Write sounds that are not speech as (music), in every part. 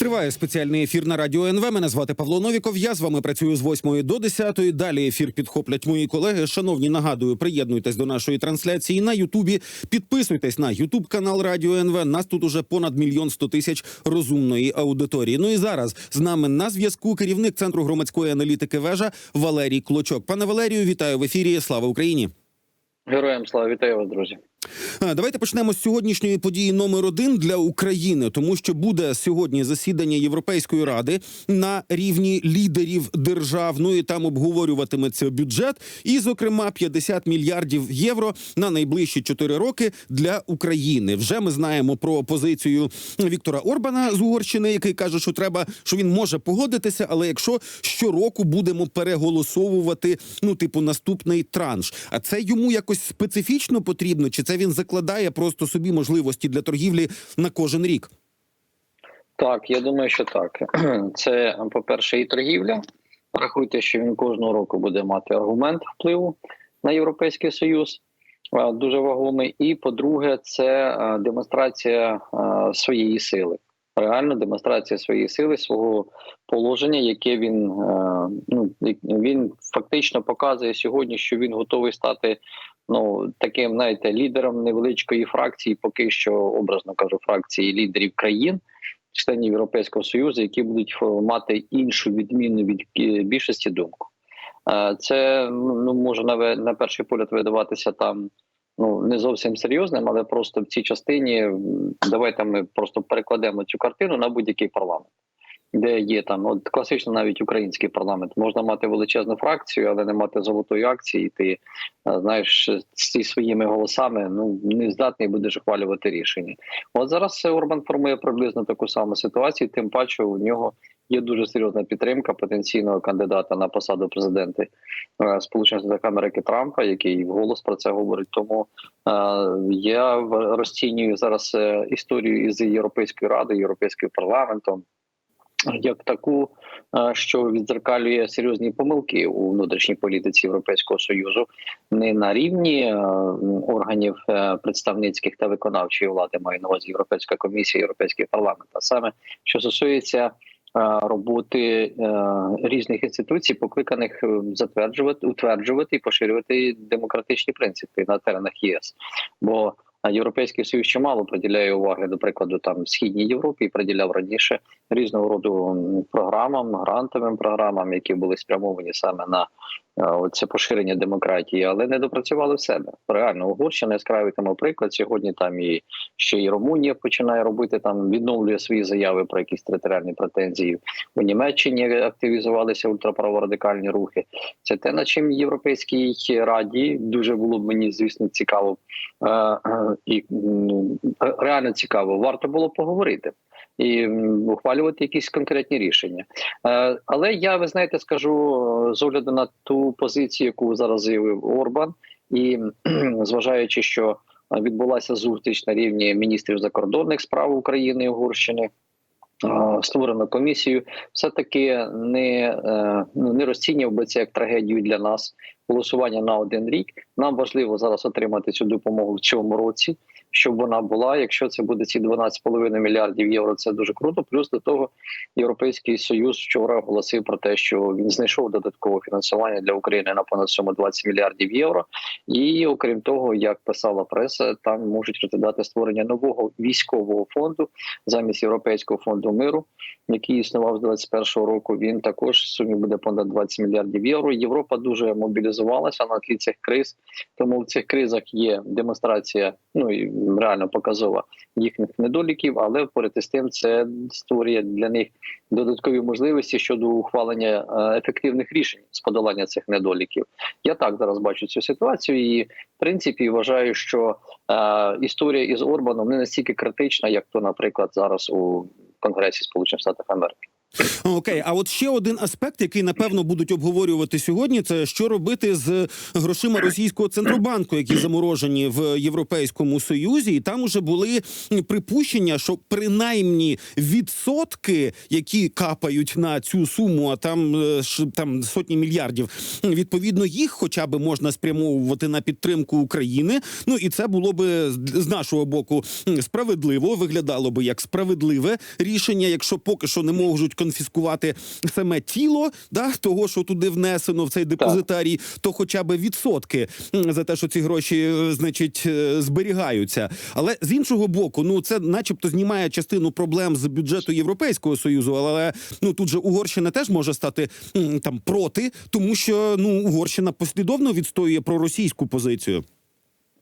Триває спеціальний ефір на радіо НВ. Мене звати Павло Новіков. Я з вами працюю з 8 до 10. Далі ефір підхоплять мої колеги. Шановні, нагадую, приєднуйтесь до нашої трансляції на Ютубі. Підписуйтесь на Ютуб канал Радіо НВ. Нас тут уже понад мільйон сто тисяч розумної аудиторії. Ну і зараз з нами на зв'язку керівник центру громадської аналітики вежа Валерій Клочок. Пане Валерію, вітаю в ефірі. Слава Україні. Героям слава вітаю вас, друзі. Давайте почнемо з сьогоднішньої події номер один для України, тому що буде сьогодні засідання Європейської ради на рівні лідерів держав. Ну і там обговорюватиметься бюджет, і, зокрема, 50 мільярдів євро на найближчі 4 роки для України. Вже ми знаємо про позицію Віктора Орбана з Угорщини, який каже, що треба, що він може погодитися, але якщо щороку будемо переголосовувати, ну типу наступний транш, а це йому якось специфічно потрібно, чи це він закладає просто собі можливості для торгівлі на кожен рік? Так, я думаю, що так. (clears throat) Це, по-перше, і торгівля. Рахуйте, що він кожного року буде мати аргумент впливу на Європейський Союз, дуже вагомий. І по-друге, це демонстрація своєї сили. Реально демонстрація своєї сили, свого положення, яке він е, ну він фактично показує сьогодні, що він готовий стати ну таким, знаєте, лідером невеличкої фракції, поки що образно кажу, фракції лідерів країн, членів Європейського союзу, які будуть е, мати іншу відмінну від е, більшості думку. Е, Це ну може на, на перший погляд видаватися там. Ну не зовсім серйозним, але просто в цій частині давайте ми просто перекладемо цю картину на будь-який парламент, де є там от класично навіть український парламент. Можна мати величезну фракцію, але не мати золотої акції. Ти е, знаєш зі своїми голосами ну не здатний будеш ухвалювати рішення. От зараз Орбан формує приблизно таку саму ситуацію. Тим паче у нього є дуже серйозна підтримка потенційного кандидата на посаду президента е, Сполучених Штатів Америки Трампа, який вголос про це говорить. Тому е, я розцінюю зараз історію із Європейською радою, європейським парламентом. Як таку, е, що відзеркалює серйозні помилки у внутрішній політиці Європейського союзу, не на рівні е, органів е, представницьких та виконавчої влади, маю на увазі Європейська комісія, Європейський парламент, а саме що стосується роботи різних інституцій, покликаних затверджувати, утверджувати і поширювати демократичні принципи на теренах ЄС. Бо Європейський Союз чимало приділяє уваги, до прикладу, там східній Європі і приділяв раніше різного роду програмам, грантовим програмам, які були спрямовані саме на це поширення демократії, але не допрацювали в себе. Реально Угорщина яскравий тому приклад. Сьогодні там і ще і Румунія починає робити там, відновлює свої заяви про якісь територіальні претензії. У Німеччині активізувалися ультраправорадикальні рухи. Це те, над чим Європейській раді дуже було б мені, звісно, цікаво е, і м, реально цікаво. Варто було поговорити і ухвалювати якісь конкретні рішення. Е, Але я ви знаєте, скажу е, з огляду на ту позицію, яку зараз заявив Орбан, і зважаючи, що відбулася зустріч на рівні міністрів закордонних справ України і Угорщини. Створено комісію, все таки не, е, не розцінював би це як трагедію для нас. Голосування на один рік. Нам важливо зараз отримати цю допомогу в цьому році, щоб вона була. Якщо це буде ці 12,5 мільярдів євро, це дуже круто. Плюс до того, Європейський союз вчора оголосив про те, що він знайшов додаткове фінансування для України на понад суму 20 мільярдів євро. І окрім того, як писала преса, там можуть розглядати створення нового військового фонду замість європейського фонду миру, який існував з 21 року. Він також в сумі буде понад 20 мільярдів євро. Європа дуже мобілізувалася на тлі цих криз. Тому в цих кризах є демонстрація, ну і реально показова їхніх недоліків, але поряд із тим це створює для них додаткові можливості щодо ухвалення е, ефективних рішень з подолання цих недоліків. Я так зараз бачу цю ситуацію, і в принципі вважаю, що е, історія із Орбаном не настільки критична, як то, наприклад, зараз у Конгресі Сполучених Штатів Америки. Окей, а от ще один аспект, який напевно будуть обговорювати сьогодні, це що робити з грошима російського центробанку, які заморожені в Європейському Союзі, і там уже були припущення, що принаймні відсотки, які капають на цю суму, а там е, там сотні мільярдів, відповідно їх, хоча б можна спрямовувати на підтримку України. Ну і це було би з нашого боку справедливо, виглядало би як справедливе рішення, якщо поки що не можуть конфіскувати саме тіло да, того, що туди внесено в цей депозитарій, то хоча б відсотки за те, що ці гроші, е, значить, е, зберігаються. Але з іншого боку, ну це, начебто, знімає частину проблем з бюджету Європейського союзу. Але ну тут же Угорщина теж може стати там проти, тому що ну Угорщина послідовно відстоює проросійську позицію.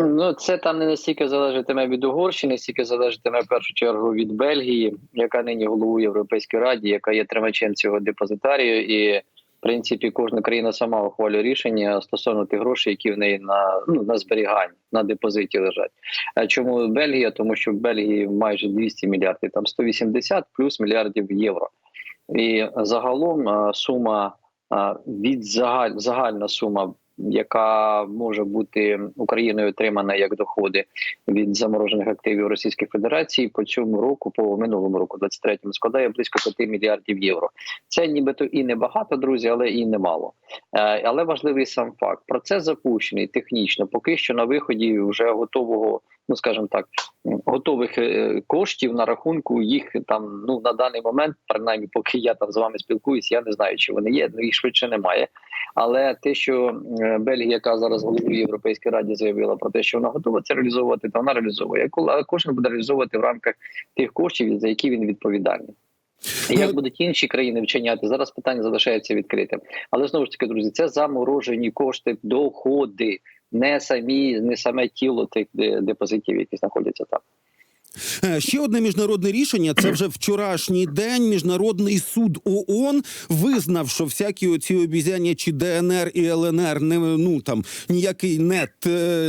Ну, це там не настільки залежатиме від Угорщини, стільки залежатиме в першу чергу від Бельгії, яка нині головує Європейській раді, яка є тримачем цього депозитарію, і в принципі кожна країна сама ухвалює рішення стосовно тих грошей, які в неї на ну на зберіганні на депозиті лежать. А чому Бельгія? Тому що в Бельгії майже 200 мільярдів, там 180 плюс мільярдів євро. І загалом сума від загаль, загальна сума яка може бути Україною отримана як доходи від заморожених активів Російської Федерації по цьому року, по минулому року, 23-му, складає близько 5 мільярдів євро. Це нібито і не багато, друзі, але і немало. Е, але важливий сам факт. Процес запущений технічно. Поки що на виході вже готового, ну скажімо так, готових е, коштів на рахунку їх там ну на даний момент, принаймні, поки я там з вами спілкуюсь, я не знаю, чи вони є. Ну їх швидше немає. Але те, що е, Бельгія, яка зараз головує Європейській раді, заявила про те, що вона готова це реалізовувати, то вона реалізовує. А кожен буде реалізовувати в рамках тих коштів, за які він відповідальний. Як будуть інші країни вчиняти зараз? Питання залишається відкритим, але знову ж таки, друзі, це заморожені кошти, доходи, не самі, не саме тіло тих депозитів, які знаходяться там. Е, Ще одне міжнародне рішення. Це вже вчорашній день. Міжнародний суд ООН визнав, що всякі оці обізяння чи ДНР і ЛНР не ну там ніякий не,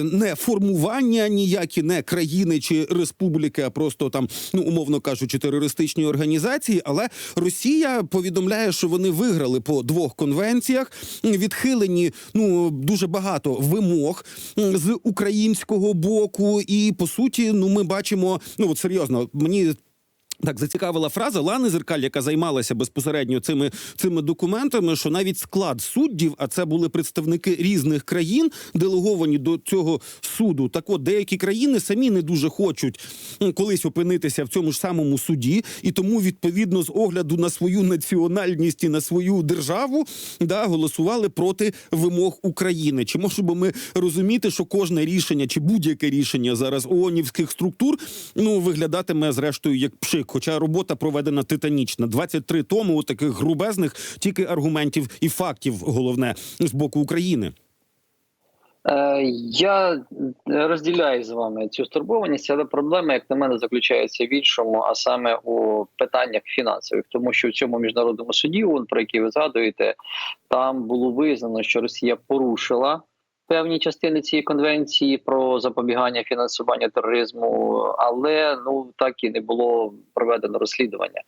не формування, ніякі не країни чи республіки, а просто там, ну умовно кажучи, терористичні організації. Але Росія повідомляє, що вони виграли по двох конвенціях. Відхилені ну дуже багато вимог з українського боку, і по суті, ну ми бачимо. Ну от серйозно, мені. Так зацікавила фраза Лани Зеркаль, яка займалася безпосередньо цими цими документами, що навіть склад суддів, а це були представники різних країн, делеговані до цього суду. Так от деякі країни самі не дуже хочуть колись опинитися в цьому ж самому суді, і тому відповідно з огляду на свою національність і на свою державу да голосували проти вимог України. Чи можемо ми розуміти, що кожне рішення чи будь-яке рішення зараз ООНівських структур ну виглядатиме зрештою як пшик? Хоча робота проведена титанічна. 23 тому у таких грубезних тільки аргументів і фактів, головне з боку України. Е, Я розділяю з вами цю стурбованість, але проблема, як на мене, заключається в іншому, а саме у питаннях фінансових, тому що в цьому міжнародному суді, про який ви згадуєте, там було визнано, що Росія порушила певні частини цієї конвенції про запобігання фінансування тероризму, але ну так і не було проведено розслідування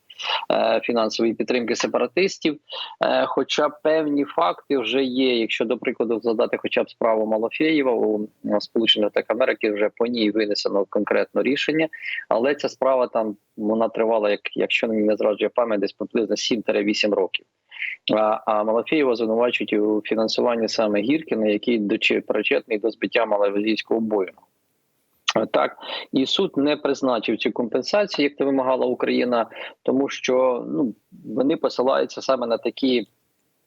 е, фінансової підтримки сепаратистів. Е, хоча певні факти вже є. Якщо до прикладу згадати, хоча б справу Малофєєва у Сполучених Штатах Америки, вже по ній винесено конкретно рішення, але ця справа там вона тривала, як якщо не зраджує пам'ять, десь приблизно 7-8 років. А, а Малафєєва звинувачують у фінансуванні саме Гіркіна, який дочі причетний до збиття малазійського бою. Так, і суд не призначив цю компенсацію, як це вимагала Україна, тому що ну вони посилаються саме на такі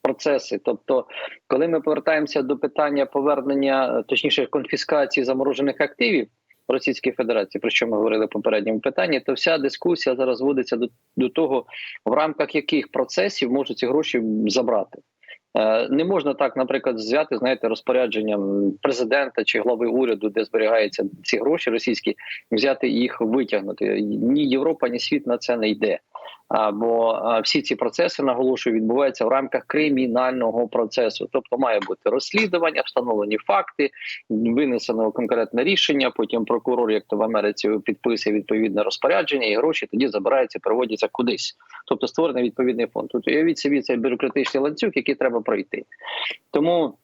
процеси. Тобто, коли ми повертаємося до питання повернення, точніше конфіскації заморожених активів Російської Федерації, про що ми говорили в попередньому питанні, то вся дискусія зараз зводиться до, до того, в рамках яких процесів можуть ці гроші забрати. Е, Не можна так, наприклад, взяти знаєте, розпорядженням президента чи глави уряду, де зберігаються ці гроші російські, взяти їх витягнути. Ні Європа, ні світ на це не йде. Бо всі ці процеси наголошую відбуваються в рамках кримінального процесу, тобто має бути розслідування, встановлені факти, винесено конкретне рішення. Потім прокурор, як то в Америці, підписує відповідне розпорядження, і гроші тоді забираються, переводяться кудись. Тобто створений відповідний фонд. Тут уявіть собі цей бюрократичний ланцюг, який треба пройти. Тому.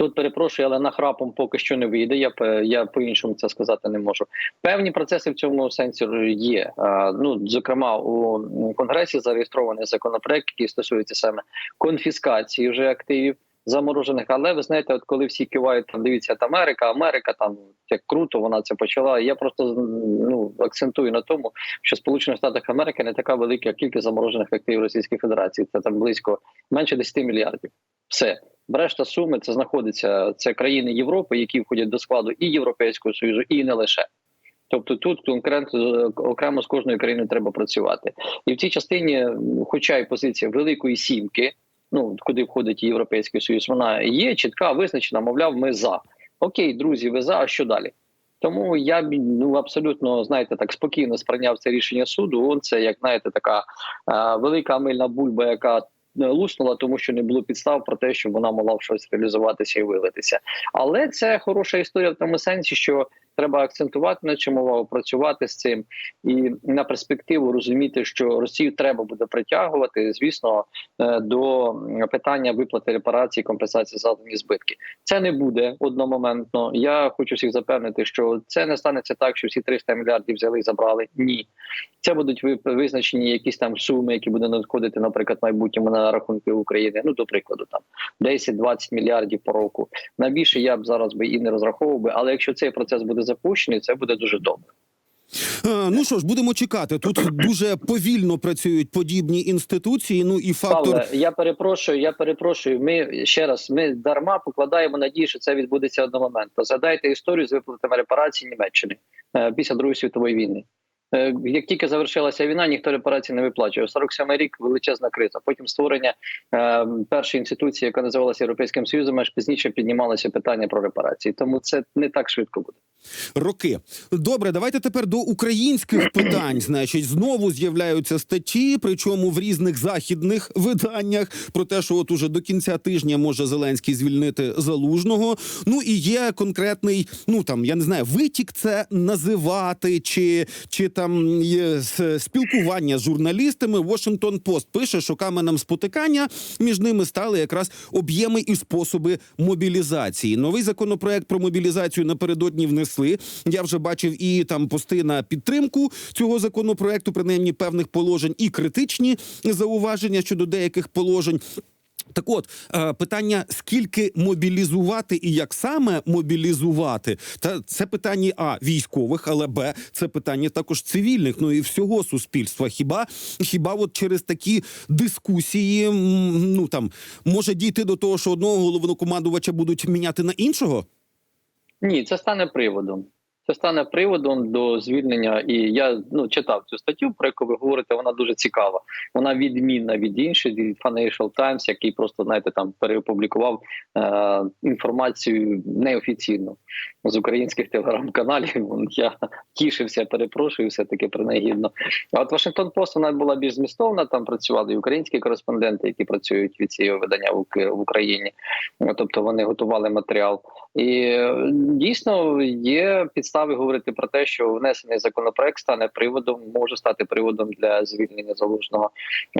Тут перепрошую, але нахрапом поки що не вийде. Я я по іншому це сказати не можу. Певні процеси в цьому сенсі є. Ну зокрема, у конгресі зареєстрований законопроект, який стосується саме конфіскації вже активів заморожених. Але ви знаєте, от коли всі кивають там, дивіться, от Америка, Америка там як круто, вона це почала. Я просто ну акцентую на тому, що Сполучених Штатах Америки не така велика кількість заморожених активів Російської Федерації. Це там близько менше 10 мільярдів. Все. Решта суми це знаходиться це країни Європи, які входять до складу і Європейського союзу, і не лише. Тобто тут конкретно окремо з кожною країною треба працювати, і в цій частині, хоча й позиція великої сімки, ну куди входить Європейський Союз, вона є чітка, визначена. Мовляв, ми за окей, друзі, ви за а що далі? Тому я ну абсолютно знаєте так спокійно сприйняв це рішення суду. Он це як знаєте, така е, велика мильна бульба, яка е, луснула, тому що не було підстав про те, щоб вона могла щось реалізуватися і вилитися. Але це хороша історія в тому сенсі, що треба акцентувати на чому увагу, працювати з цим і на перспективу розуміти, що Росію треба буде притягувати, звісно, е, до питання виплати репарацій, компенсації за збитки. Це не буде одномоментно. Я хочу всіх запевнити, що це не станеться так, що всі 300 мільярдів взяли і забрали. Ні, це будуть ви- визначені якісь там суми, які будуть надходити, наприклад, майбутньому на рахунки України. Ну до прикладу, там 10-20 мільярдів по року. На більше я б зараз би і не розраховував би. Але якщо цей процес буде запущений, це буде дуже добре. Е, Ну що ж, будемо чекати. Тут дуже повільно працюють подібні інституції. Ну і фактор Павле, я перепрошую. Я перепрошую. Ми ще раз ми дарма покладаємо надію, що це відбудеться одномоментно. Згадайте історію з виплатами репарацій Німеччини е, після Другої світової війни. Е, Як тільки завершилася війна, ніхто репарацій не виплачував. 47-й рік величезна криза. Потім створення е, першої інституції, яка називалася Європейським Союзом, аж пізніше піднімалося питання про репарації. Тому це не так швидко буде. роки. Добре, давайте тепер до українських (clears throat) питань. Значить, знову з'являються статті, причому в різних західних виданнях про те, що от уже до кінця тижня може Зеленський звільнити залужного. Ну і є конкретний, ну там я не знаю, витік це називати, чи, чи там є спілкування з журналістами. Washington Post пише, що каменем спотикання між ними стали якраз об'єми і способи мобілізації. Новий законопроект про мобілізацію напередодні внесли. Я вже бачив і там пости на підтримку цього законопроекту, принаймні певних положень, і критичні зауваження щодо деяких положень. Так от е, питання: скільки мобілізувати і як саме мобілізувати, та це питання а військових, але б це питання також цивільних, ну і всього суспільства. Хіба хіба от через такі дискусії ну там може дійти до того, що одного головнокомандувача будуть міняти на іншого? Ні, це стане приводом. Це стане приводом до звільнення. І я ну читав цю статтю, про яку ви говорите. Вона дуже цікава. Вона відмінна від інших від Financial Times, який просто знаєте там переопублікував е, інформацію неофіційно з українських телеграм-каналів. Я тішився, перепрошую, все таки принагідно. А от Вашингтон Пост вона була більш змістовна. Там працювали і українські кореспонденти, які працюють від цього видання в Ук- в Україні. Тобто вони готували матеріал. І е, дійсно є підстави говорити про те, що внесений законопроект стане приводом, може стати приводом для звільнення залужного.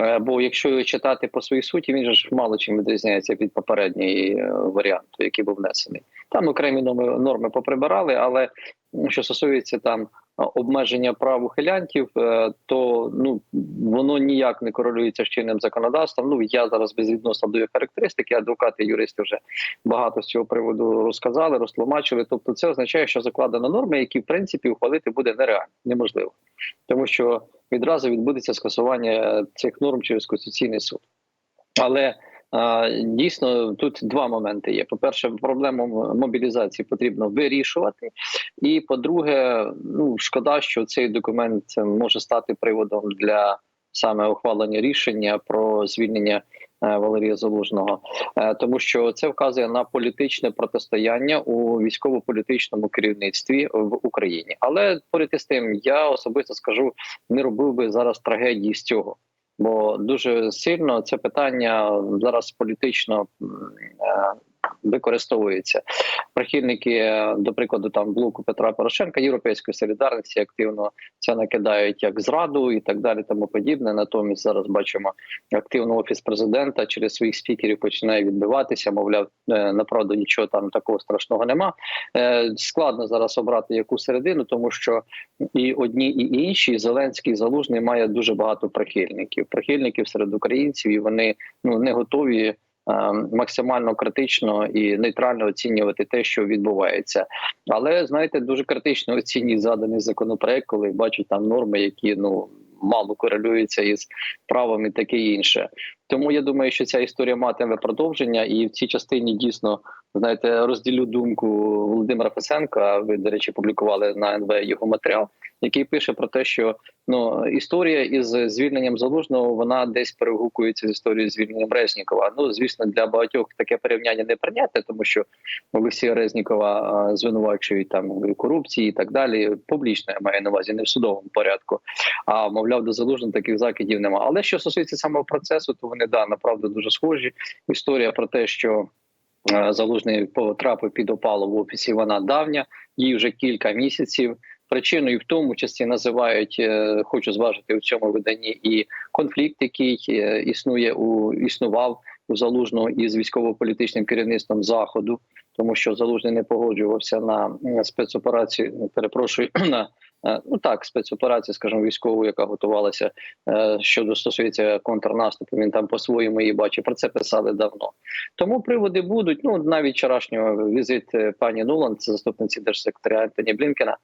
Е, Бо якщо читати по своїй суті, він ж мало чим відрізняється від попередньої е, варіанту, який був внесений. Там окремі норми, поприбирали, але що стосується там е, обмеження прав ухилянтів, е, то ну воно ніяк не корелюється з чинним законодавством. Ну я зараз безвідносно до характеристики, адвокати, юристи вже багато з цього приводу розказали, розтлумачили. Тобто, це означає, що закладено норми, які в принципі ухвалити буде нереально, неможливо, тому що відразу відбудеться скасування цих норм через конституційний суд. Але дійсно тут два моменти є: по-перше, проблему мобілізації потрібно вирішувати, і по-друге, ну шкода, що цей документ може стати приводом для саме ухвалення рішення про звільнення е, Валерія Залужного, Е, тому що це вказує на політичне протистояння у військово-політичному керівництві в Україні. Але поряд із тим, я особисто скажу, не робив би зараз трагедії з цього. Бо дуже сильно це питання зараз політично е, використовується. Прихильники, е, до прикладу, там блоку Петра Порошенка, європейської солідарності активно це накидають як зраду і так далі, тому подібне. Натомість зараз бачимо активно офіс президента через своїх спікерів починає відбиватися. Мовляв, е, направду нічого там такого страшного нема. Е, Складно зараз обрати яку середину, тому що і одні, і інші Зеленський Залужний має дуже багато прихильників. Прихильників серед українців, і вони ну не готові. Е, Максимально критично і нейтрально оцінювати те, що відбувається, але знаєте, дуже критично оцінюють заданий законопроект, коли бачать там норми, які ну мало корелюються із правом і таке інше. Тому я думаю, що ця історія матиме продовження, і в цій частині дійсно знаєте, розділю думку Володимира Фесенка. Ви, до речі, публікували на НВ його матеріал, який пише про те, що ну історія із звільненням залужного вона десь перегукується з історією з звільненням Резнікова. Ну звісно, для багатьох таке порівняння не прийняте, тому що Олексія Резнікова звинувачують там корупції і так далі. Публічно я маю на увазі, не в судовому порядку. А мовляв, до залужного таких закидів немає. Але що стосується самого процесу, то вони да направду дуже схожі. Історія про те, що е, залужний потрапив під опалу в офісі. Вона давня, їй вже кілька місяців. Причиною в тому числі називають, е, хочу зважити у цьому виданні, і конфлікт, який е, існує у існував у залужного із військово-політичним керівництвом заходу, тому що залужний не погоджувався на спецоперацію. ну, Перепрошую (clears throat) на ну так спецоперацію, скажімо, військову, яка готувалася е, щодо стосується контрнаступу. Він там по-своєму її бачив. Про це писали давно. Тому приводи будуть. Ну навіть вчорашнього візит е, пані Нуланд, заступниці держсекретаря Антоні Блінкена.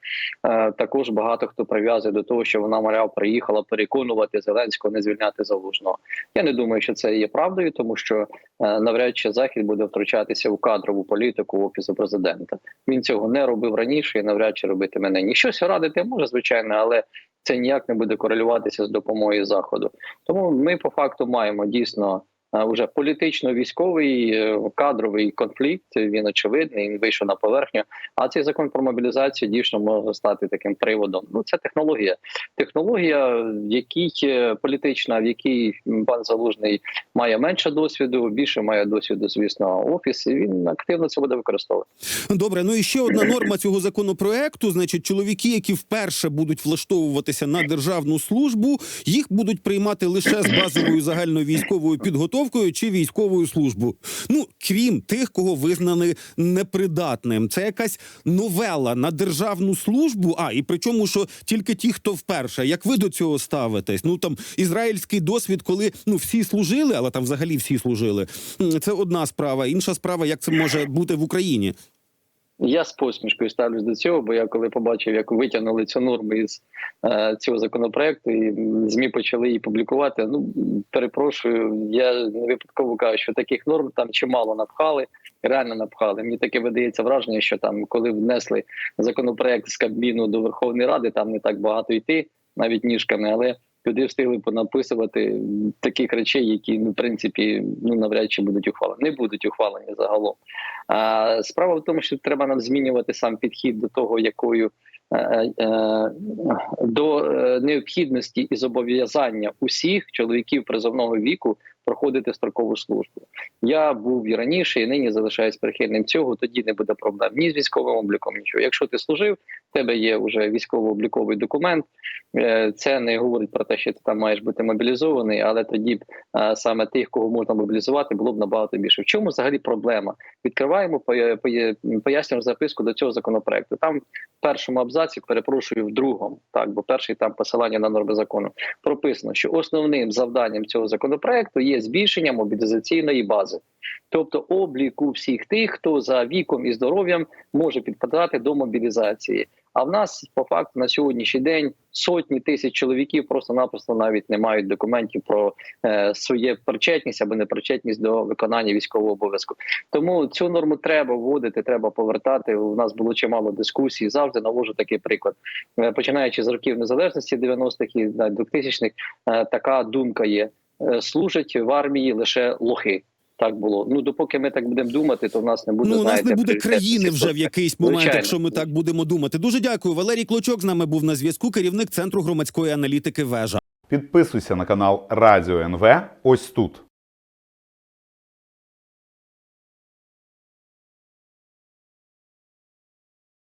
Е, також багато хто прив'язує до того, що вона мовляв, приїхала переконувати Зеленського не звільняти залужного. Я не думаю, що це є правдою, тому що е, навряд чи захід буде втручатися в кадрову політику офісу президента. Він цього не робив раніше і навряд чи робитиме нині. Щось радити може, звичайно, але це ніяк не буде корелюватися з допомогою заходу. Тому ми по факту маємо дійсно. Е, Уже політично-військовий е, кадровий конфлікт він очевидний. Він вийшов на поверхню. А цей закон про мобілізацію дійсно може стати таким приводом. Ну це технологія. Технологія, в якій е, політична, в якій пан Залужний має менше досвіду, більше має досвіду, звісно, офіс. і Він активно це буде використовувати. Добре, ну і ще одна норма цього законопроекту. Значить, чоловіки, які вперше будуть влаштовуватися на державну службу, їх будуть приймати лише з базовою загальною військовою підготовкою чи військовою службою. Ну крім тих, кого визнали непридатним. Це якась новела на державну службу. А і причому, що тільки ті, хто вперше, як ви до цього ставитесь? Ну там ізраїльський досвід, коли ну всі служили, але там взагалі всі служили. Це одна справа. Інша справа, як це може бути в Україні. Я з посмішкою ставлюсь до цього, бо я коли побачив, як витягнули цю норму із е, цього законопроекту, і змі почали її публікувати. Ну перепрошую, я не випадково кажу, що таких норм там чимало напхали, реально напхали. Мені таке видається враження, що там, коли внесли законопроект з Кабміну до Верховної Ради, там не так багато йти, навіть ніжками, але люди встигли понаписувати таких речей, які ну в принципі ну навряд чи будуть ухвалені. Не будуть ухвалені загалом. А справа в тому, що треба нам змінювати сам підхід до того, якою е, е, до е, необхідності і зобов'язання усіх чоловіків призовного віку проходити строкову службу. Я був і раніше, і нині залишаюсь прихильним цього. Тоді не буде проблем ні з військовим обліком, нічого. Якщо ти служив, в тебе є вже військово-обліковий документ. Е, Це не говорить про те, що ти там маєш бути мобілізований, але тоді б е, саме тих, кого можна мобілізувати, було б набагато більше. В чому взагалі проблема? Відкриваємо поя- поя- пояснюємо записку до цього законопроекту. Там в першому абзаці, перепрошую, в другому, так бо перший там посилання на норми закону прописано, що основним завданням цього законопроекту є збільшення мобілізаційної бази, тобто обліку всіх тих, хто за віком і здоров'ям може підпадати до мобілізації. А в нас по факту на сьогоднішній день сотні тисяч чоловіків просто-напросто навіть не мають документів про е, своє причетність або непричетність до виконання військового обов'язку. Тому цю норму треба вводити, треба повертати. У нас було чимало дискусій. Завжди навожу такий приклад. Е, Починаючи з років незалежності 90-х і 2000-х, е, така думка є: служать в армії лише лохи. Так було. Ну допоки ми так будемо думати, то в нас не буде Ну, у нас знаєте, не буде країни вже в якийсь момент, Звичайно. якщо ми так будемо думати. Дуже дякую. Валерій Клочок з нами був на зв'язку. Керівник центру громадської аналітики. Вежа. Підписуйся на канал Радіо НВ ось тут.